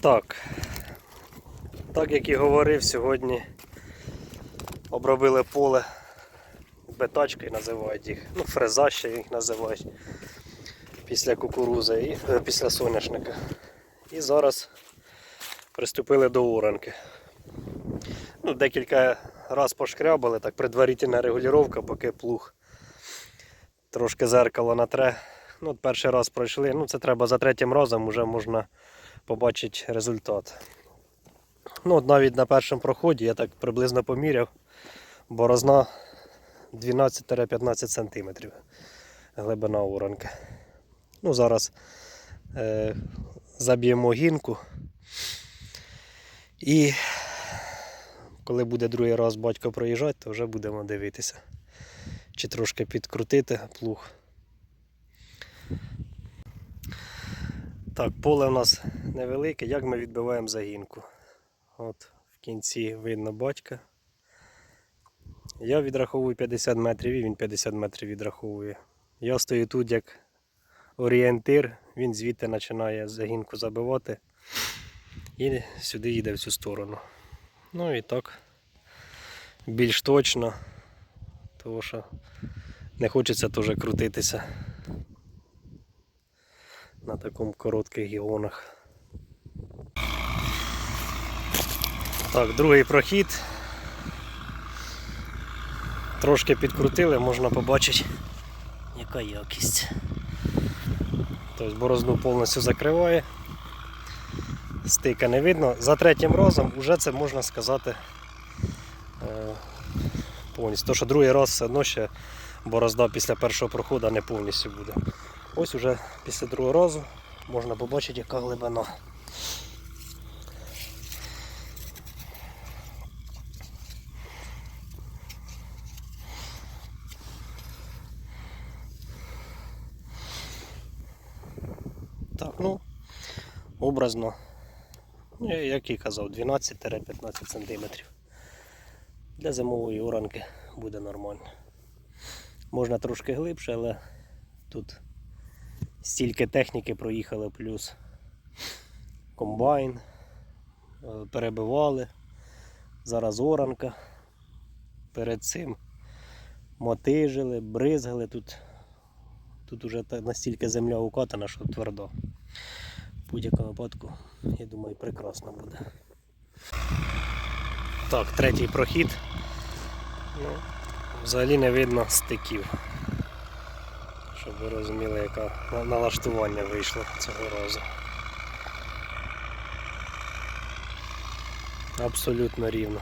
Так. Так як і говорив, сьогодні обробили поле бетачкою називають їх. Ну, фреза ще їх називають. Після кукурузи і е, після соняшника. І зараз приступили до оранки. Ну, декілька разів пошкрябали, так предварительна регулювання, поки плуг трошки зеркало натре. Ну, от перший раз пройшли. Ну, це треба за третім разом вже можна побачити результат. Ну, от навіть на першому проході я так приблизно поміряв. Борозна 12-15 см глибина оранки. Ну, зараз е, заб'ємо гінку. І коли буде другий раз батько проїжджати, то вже будемо дивитися. Чи трошки підкрутити плуг. Так, поле у нас невелике, як ми відбиваємо загінку. От в кінці видно батька. Я відраховую 50 метрів і він 50 метрів відраховує. Я стою тут як орієнтир, він звідти починає загінку забивати і сюди їде в цю сторону. Ну і так більш точно, тому що не хочеться теж крутитися на такому коротких гіонах. Так, другий прохід. Трошки підкрутили, можна побачити, яка якість. Тобто борозну повністю закриває. Стика не видно. За третім разом вже це можна сказати е, повністю. Тому що другий раз все одно ще борозда після першого проходу не повністю буде. Ось уже після другого разу можна побачити, яка глибина. Так, ну, образно, ну, як і казав, 12-15 см. Для зимової оранки буде нормально. Можна трошки глибше, але тут стільки техніки проїхали, плюс комбайн, е, перебивали. Зараз оранка. Перед цим мотижили, бризгали тут. Тут уже настільки земля укатана, що твердо. В будь-якому випадку, я думаю, прекрасно буде. Так, третій прохід. Ну, взагалі не видно стиків. Щоб ви розуміли, яке налаштування вийшло цього разу. Абсолютно рівно.